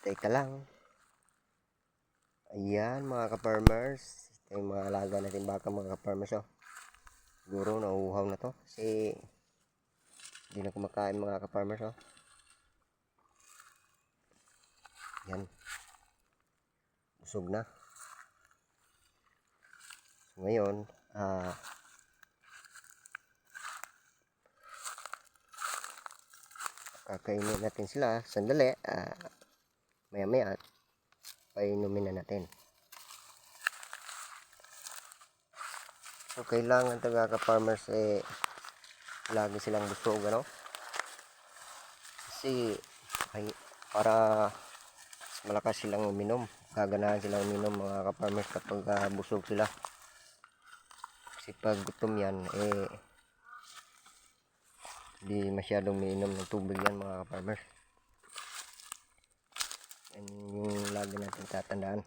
Teka lang. Ayan mga ka-farmers. Ito yung mga alaga natin baka mga ka-farmers oh. Siguro nauuhaw na to. Kasi hindi na kumakain mga ka-farmers oh. Yan. Busog na. So, ngayon, ah kakainin natin sila sandali ah maya maya painumin na natin. So kailangan taga ka-farmers eh lagi silang busog ano kasi ay, para malakas silang uminom gaganahan silang uminom mga ka-farmers kapag ah, busog sila. Kasi pag gutom yan eh hindi masyadong miinom ng tubig yan mga farmers yan yung lagi natin tatandaan.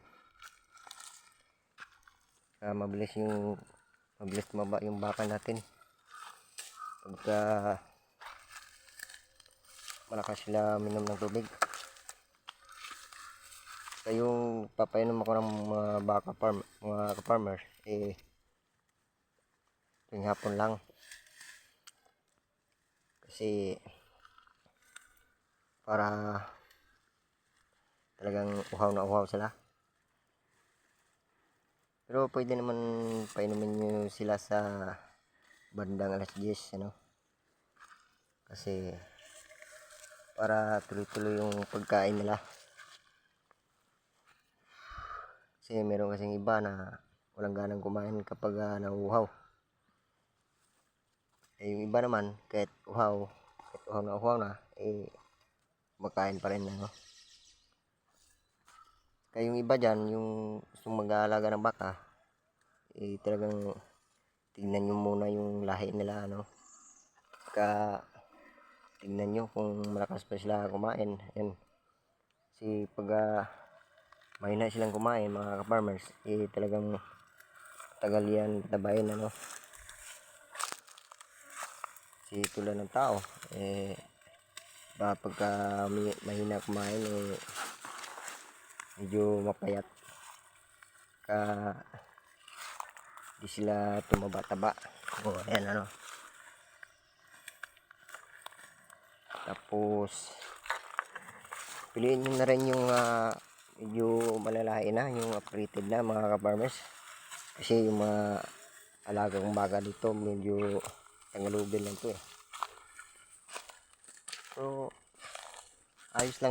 Uh, mabilis yung mabilis tumaba yung baka natin. Pagka malakas sila minom ng tubig. Kaya yung papainom ako ng mga baka farm mga farmers eh tuwing hapon lang. Kasi para talagang uhaw na uhaw sila. Pero pwede naman painumin nyo sila sa bandang alas 10 ano? Kasi para tuloy-tuloy yung pagkain nila. Kasi meron kasing iba na walang ganang kumain kapag uh, nauuhaw. Eh, yung iba naman, kahit uhaw, kahit uhaw na uhaw na, eh, makain pa rin, ano. Kaya yung iba dyan, yung gustong mag-aalaga ng baka, eh, talagang tingnan nyo muna yung lahi nila, ano. Ka, tingnan nyo kung malakas pa sila kumain. Yan. Kasi pag uh, mahina silang kumain, mga ka-farmers, eh, talagang tagal yan tabayin, ano si tulad ng tao eh ba pagka mahina kumain eh medyo mapayat. Ka di sila tumaba-taba. O ayan ano. Tapos piliin nyo na rin yung ah, medyo malalahi na yung operated na mga ka-farmers. Kasi yung mga alagang baga dito medyo tangalubin lang to eh. So ayos lang